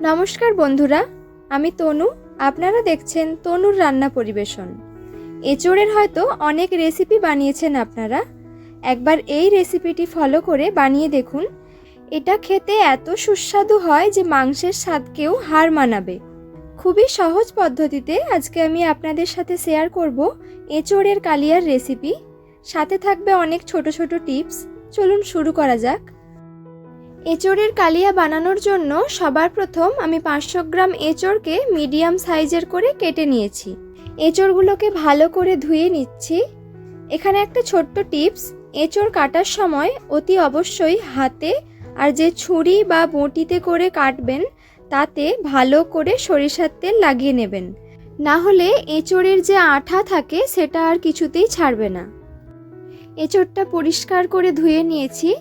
নমস্কার বন্ধুরা, আমি তনু। আপনারা দেখছেন তনুর রান্না পরিবেশন। এচোড়ের হয়তো অনেক রেসিপি বানিয়েছেন আপনারা। একবার এই রেসিপিটি ফলো করে বানিয়ে দেখুন। এটা খেতে এত সুস্বাদু হয় যে মাংসের স্বাদকেও হার মানাবে। খুবই সহজ পদ্ধতিতে আজকে আমি আপনাদের সাথে শেয়ার করব এচোড়ের কালিয়ার রেসিপি সাথে থাকবে অনেক ছোট ছোট টিপস চলুন শুরু করা যাক। এঁচড়ের কালিয়া বানানোর জন্য সবার প্রথম আমি পাঁচশো গ্রাম এঁচড়কে মিডিয়াম সাইজের করে কেটে নিয়েছি। এঁচড়গুলোকে ভালো করে ধুয়ে নিচ্ছি। এখানে একটা ছোট্ট টিপস, এঁচড় কাটার সময় অতি অবশ্যই হাতে আর যে ছুরি বা বঁটিতে করে কাটবেন, তাতে ভালো করে সরিষার তেল লাগিয়ে নেবেন। না হলে এঁচড়ের যে আঠা থাকে, সেটা আর কিছুতেই ছাড়বে না। এঁচড়টা পরিষ্কার করে ধুয়ে নিয়েছি।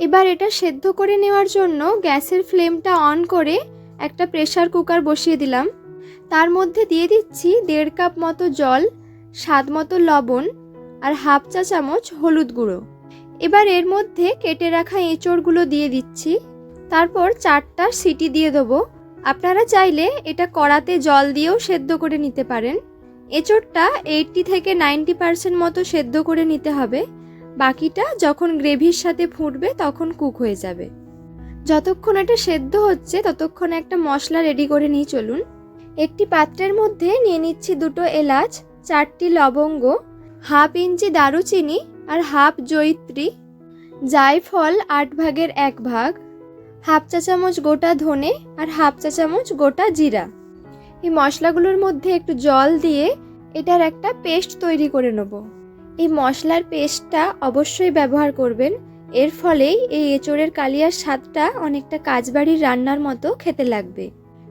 এবার এটা সেদ্ধ করে নেওয়ার জন্য গ্যাসের ফ্লেমটা অন করে একটা প্রেসার কুকার বসিয়ে দিলাম। তার মধ্যে দিয়ে দিচ্ছি দেড় কাপ মতো জল, স্বাদ মতো লবণ আর হাফ চা চামচ হলুদ গুঁড়ো। এবার এর মধ্যে কেটে রাখা এঁচড়গুলো দিয়ে দিচ্ছি। তারপর চারটা সিটি দিয়ে দেবো। আপনারা চাইলে এটা কড়াতে জল দিয়েও সেদ্ধ করে নিতে পারেন। এঁচড়টা এইটটি থেকে নাইনটি পার্সেন্ট মতো সেদ্ধ করে নিতে হবে। বাকিটা যখন গ্রেভির সাথে ফুটবে তখন কুক হয়ে যাবে। যতক্ষণ এটা সেদ্ধ হচ্ছে, ততক্ষণ একটা মশলা রেডি করে নিয়ে চলুন। একটি পাত্রের মধ্যে নিয়ে নিচ্ছি দুটো এলাচ, চারটি লবঙ্গ, হাফ ইঞ্চি দারুচিনি আর হাফ জয়িত্রী, জায়ফল আট ভাগের এক ভাগ, হাফ চা চামচ গোটা ধনে আর হাফ চা চামচ গোটা জিরা। এই মশলাগুলোর মধ্যে একটু জল দিয়ে এটার একটা পেস্ট তৈরি করে নেব। এই মশলার পেস্টটা অবশ্যই ব্যবহার করবেন। এর ফলেই এই এঁচড়ের কালিয়ার স্বাদটা অনেকটা কাজবাড়ির রান্নার মতো খেতে লাগবে।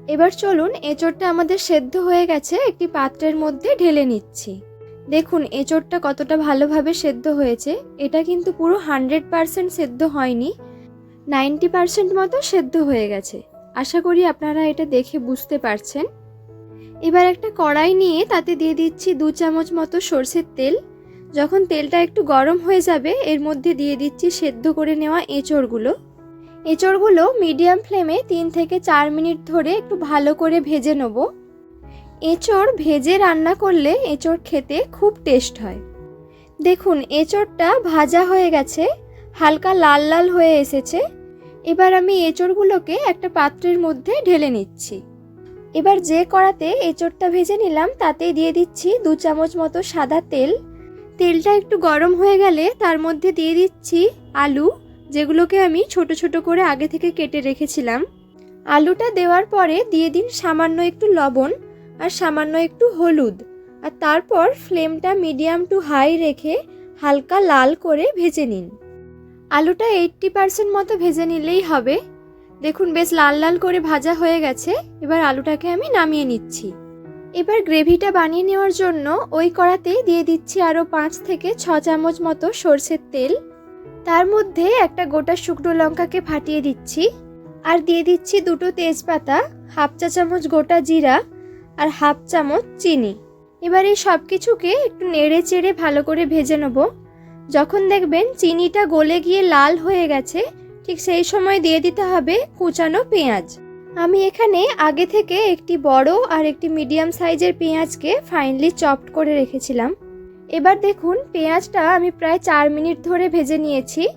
এবার চলুন এঁচোড়টা আমাদের সেদ্ধ হয়ে গেছে একটি পাত্রের মধ্যে ঢেলে নিচ্ছি। দেখুন, এঁচোড়টা কতটা ভালোভাবে সেদ্ধ হয়েছে। এটা কিন্তু পুরো হান্ড্রেড পারসেন্ট সেদ্ধ হয়নি। নাইনটি পারসেন্ট মতো সেদ্ধ হয়ে গেছে। আশা করি আপনারা এটা দেখে বুঝতে পারছেন। এবার একটা কড়াই নিয়ে তাতে দিয়ে দিচ্ছি দু চামচ মতো সর্ষের তেল। যখন তেলটা একটু গরম হয়ে যাবে, এর মধ্যে দিয়ে দিচ্ছি সেদ্ধ করে নেওয়া এঁচড়গুলো। এঁচড়গুলো মিডিয়াম ফ্লেমে তিন থেকে চার মিনিট ধরে একটু ভালো করে ভেজে নেব। এঁচড় ভেজে রান্না করলে এঁচড় খেতে খুব টেস্ট হয়। দেখুন, এঁচড়টা ভাজা হয়ে গেছে, হালকা লাল লাল হয়ে এসেছে। এবার আমি এঁচড়গুলোকে একটা পাত্রের মধ্যে ঢেলে নিচ্ছি। এবার যে কড়াতে এঁচড়টা ভেজে নিলাম তাতে দিয়ে দিচ্ছি দু চামচ মতো সাদা তেল। তেলটা একটু গরম হয়ে গেলে তার মধ্যে দিয়ে দিচ্ছি আলু, যেগুলোকে আমি ছোট ছোট করে আগে থেকে কেটে রেখেছিলাম। আলুটা দেওয়ার পরে দিয়ে দিন সামান্য একটু লবণ আর সামান্য একটু হলুদ। আর তারপর ফ্লেমটা মিডিয়াম টু হাই রেখে হালকা লাল করে ভেজে নিন। আলুটা এইট্টি পার্সেন্ট মতো ভেজে নিলেই হবে। দেখুন, বেশ লাল লাল করে ভাজা হয়ে গেছে। এবার আলুটাকে আমি নামিয়ে নিচ্ছি। এবার গ্রেভিটা বানিয়ে নেওয়ার জন্য ওই কড়াতেই দিয়ে দিচ্ছি আরও পাঁচ থেকে ছ চামচ মতো সর্ষের তেল। তার মধ্যে একটা গোটা শুকনো লঙ্কাকে ফাটিয়ে দিচ্ছি। আর দিয়ে দিচ্ছি দুটো তেজপাতা, হাফ চা চামচ গোটা জিরা আর হাফ চামচ চিনি। এবার এই সব কিছুকে একটু নেড়ে চেড়ে ভালো করে ভেজে নেব। যখন দেখবেন চিনিটা গলে গিয়ে লাল হয়ে গেছে, ঠিক সেই সময় দিয়ে দিতে হবে কুচানো পেঁয়াজ। আমি এখানে আগে থেকে একটি বড় আর একটি মিডিয়াম সাইজের পেঁয়াজকে ফাইনলি চপড করে রেখেছিলাম। এবার দেখুন, পেঁয়াজটা আমি প্রায় চার মিনিট ধরে ভেজে নিয়েছি।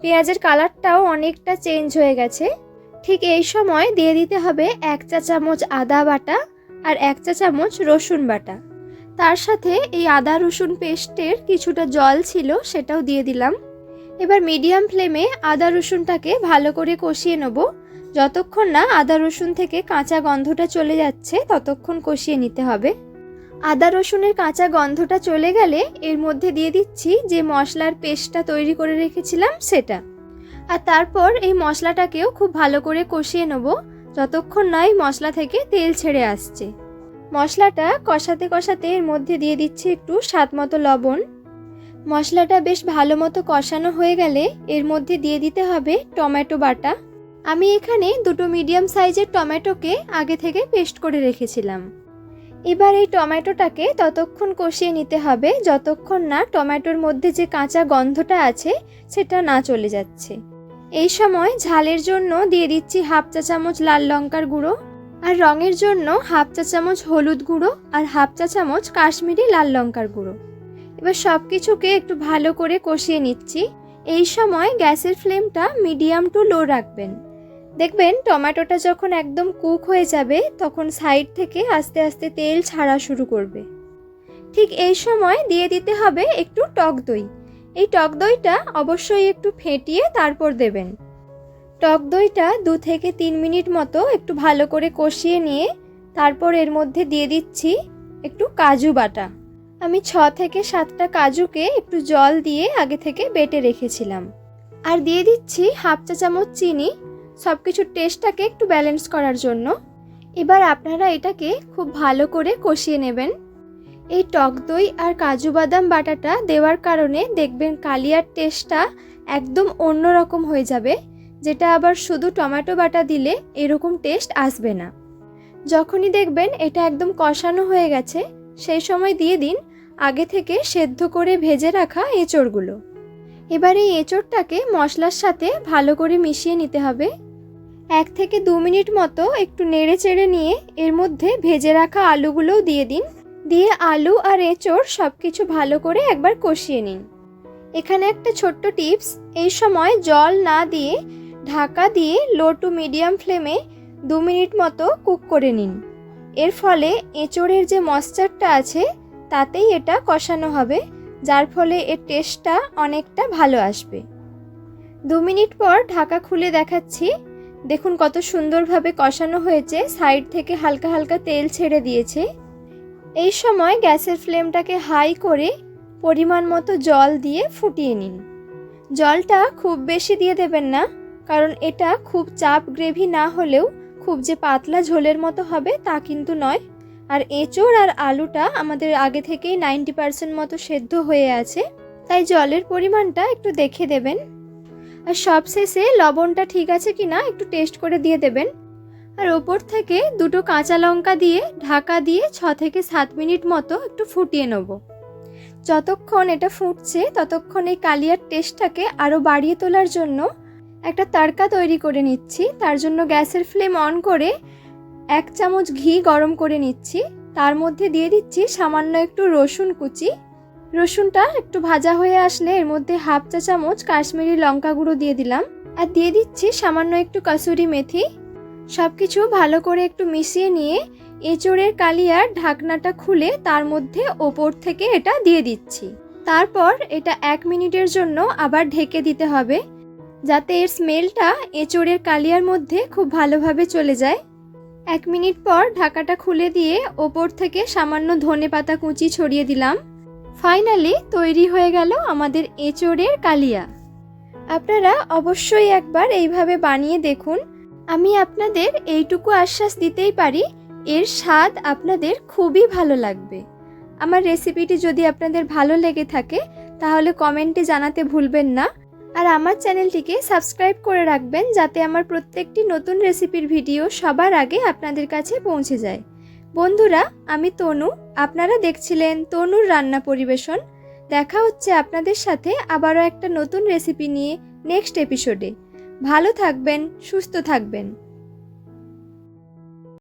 পেঁয়াজের কালারটাও অনেকটা চেঞ্জ হয়ে গেছে। ঠিক এই সময় দিয়ে দিতে হবে এক চা চামচ আদা বাটা আর এক চা চামচ রসুন বাটা। তার সাথে এই আদা রসুন পেস্টের কিছুটা জল ছিল সেটাও দিয়ে দিলাম। এবার মিডিয়াম ফ্লেমে আদা রসুনটাকে ভালো করে কষিয়ে নেব। যতক্ষণ না আদা রসুন থেকে কাঁচা গন্ধটা চলে যাচ্ছে, ততক্ষণ কষিয়ে নিতে হবে। আদা রসুনের কাঁচা গন্ধটা চলে গেলে এর মধ্যে দিয়ে দিচ্ছি যে মশলার পেস্টটা তৈরি করে রেখেছিলাম সেটা। আর তারপর এই মশলাটাকেও খুব ভালো করে কষিয়ে নেব, যতক্ষণ না এই মশলা থেকে তেল ছেড়ে আসছে। মশলাটা কষাতে কষাতে এর মধ্যে দিয়ে দিচ্ছি একটু স্বাদ মতো লবণ। মশলাটা বেশ ভালো মতো কষানো হয়ে গেলে এর মধ্যে দিয়ে দিতে হবে টমেটো বাটা। আমি এখানে দুটো মিডিয়াম সাইজের টমেটোকে আগে থেকে পেস্ট করে রেখেছিলাম। এবার এই টমেটোটাকে ততক্ষণ কষিয়ে নিতে হবে যতক্ষণ না টমেটোর মধ্যে যে কাঁচা গন্ধটা আছে সেটা না চলে যাচ্ছে। এই সময় ঝালের জন্য দিয়ে দিচ্ছি হাফ চা চামচ লাল লঙ্কার গুঁড়ো আর রঙের জন্য হাফ চা চামচ হলুদ গুঁড়ো আর হাফ চা চামচ কাশ্মীরি লাল লঙ্কার গুঁড়ো। এবার সব কিছুকে একটু ভালো করে কষিয়ে নিচ্ছি। এই সময় গ্যাসের ফ্লেমটা মিডিয়াম টু লো রাখবেন। দেখবেন টমেটোটা যখন একদম কুক হয়ে যাবে, তখন সাইড থেকে আস্তে আস্তে তেল ছাড়া শুরু করবে। ঠিক এই সময় দিয়ে দিতে হবে একটু টক দই। এই টক দইটা অবশ্যই একটু ফেটিয়ে তারপর দেবেন। টক দইটা দু থেকে তিন মিনিট মতো একটু ভালো করে কষিয়ে নিয়ে, তারপর এর মধ্যে দিয়ে দিচ্ছি একটু কাজু বাটা। আমি ছ থেকে সাতটা কাজুকে একটু জল দিয়ে আগে থেকে বেটে রেখেছিলাম। আর দিয়ে দিচ্ছি হাফ চা চামচ চিনি সব কিছুর টেস্টটাকে একটু ব্যালেন্স করার জন্য। এবার আপনারা এটাকে খুব ভালো করে কষিয়ে নেবেন। এই টক দই আর কাজু বাদাম বাটাটা দেওয়ার কারণে দেখবেন কালিয়ার টেস্টটা একদম অন্যরকম হয়ে যাবে, যেটা আবার শুধু টমেটো বাটা দিলে এরকম টেস্ট আসবে না। যখনই দেখবেন এটা একদম কষানো হয়ে গেছে, সেই সময় দিয়ে দিন আগে থেকে সেদ্ধ করে ভেজে রাখা এঁচড়গুলো। এবার এই এঁচড়টাকে মশলার সাথে ভালো করে মিশিয়ে নিতে হবে। এক থেকে দু মিনিট মতো একটু নেড়ে চেড়ে নিয়ে এর মধ্যে ভেজে রাখা আলুগুলোও দিয়ে দিন। দিয়ে আলু আর এঁচড় সব কিছু ভালো করে একবার কষিয়ে নিন। এখানে একটা ছোট্ট টিপস, এই সময় জল না দিয়ে ঢাকা দিয়ে লো টু মিডিয়াম ফ্লেমে দু মিনিট মতো কুক করে নিন। এর ফলে এঁচড়ের যে মশ্চারটা আছে, তাতেই এটা কষানো হবে, যার ফলে এর টেস্টটা অনেকটা ভালো আসবে। দু মিনিট পর ঢাকা খুলে দেখাচ্ছি দেখুন কত সুন্দরভাবে কষানো হয়েছে, সাইড থেকে হালকা হালকা তেল ছেড়ে দিয়েছে। এই সময় গ্যাসের ফ্লেমটাকে হাই করে পরিমাণ মতো জল দিয়ে ফুটিয়ে নিন। জলটা খুব বেশি দিয়ে দেবেন না, কারণ এটা খুব চাপ গ্রেভি না হলেও খুব যে পাতলা ঝোলের মতো হবে তা কিন্তু নয়। আর এঁচোড় আর আলুটা আমাদের আগে থেকেই নাইনটি পার্সেন্ট মতো সেদ্ধ হয়ে আছে, তাই জলের পরিমাণটা একটু দেখে দেবেন। আর সবশেষে লবণটা ঠিক আছে কি না একটু টেস্ট করে দিয়ে দেবেন। আর ওপর থেকে দুটো কাঁচা লঙ্কা দিয়ে ঢাকা দিয়ে ছ থেকে সাত মিনিট মতো একটু ফুটিয়ে নেব। যতক্ষণ এটা ফুটছে, ততক্ষণ এই কালিয়ার টেস্টটাকে আরও বাড়িয়ে তোলার জন্য একটা তড়কা তৈরি করে নিচ্ছি। তার জন্য গ্যাসের ফ্লেম অন করে এক চামচ ঘি গরম করে নিচ্ছি। তার মধ্যে দিয়ে দিচ্ছি সামান্য একটু রসুন কুচি। রসুনটা একটু ভাজা হয়ে আসলে এর মধ্যে হাফ চা চামচ কাশ্মীরি লঙ্কা গুঁড়ো দিয়ে দিলাম। আর দিয়ে দিচ্ছি সামান্য একটু কাসুরি মেথি। সব কিছু ভালো করে একটু মিশিয়ে নিয়ে এঁচড়ের কালিয়ার ঢাকনাটা খুলে তার মধ্যে ওপর থেকে এটা দিয়ে দিচ্ছি। তারপর এটা এক মিনিটের জন্য আবার ঢেকে দিতে হবে, যাতে এর স্মেলটা এঁচড়ের কালিয়ার মধ্যে খুব ভালোভাবে চলে যায়। এক মিনিট পর ঢাকাটা খুলে দিয়ে ওপর থেকে সামান্য ধনে পাতা কুচি ছড়িয়ে দিলাম। ফাইনালি তৈরি হয়ে গেল আমাদের এঁচোড়ের কালিয়া। আপনারা অবশ্যই একবার এইভাবে বানিয়ে দেখুন। আমি আপনাদের এইটুকু আশ্বাস দিতেই পারি, এর স্বাদ আপনাদের খুবই ভালো লাগবে। আমার রেসিপিটি যদি আপনাদের ভালো লেগে থাকে, তাহলে কমেন্টে জানাতে ভুলবেন না। আর আমার চ্যানেলটিকে সাবস্ক্রাইব করে রাখবেন, যাতে আমার প্রত্যেকটি নতুন রেসিপির ভিডিও সবার আগে আপনাদের কাছে পৌঁছে যায়। বন্ধুরা, আমি তনু। আপনারা দেখছিলেন তনুর রান্না পরিবেশন। দেখা হচ্ছে আপনাদের সাথে আবারও একটা নতুন রেসিপি নিয়ে নেক্সট এপিসোডে ভালো থাকবেন, সুস্থ থাকবেন।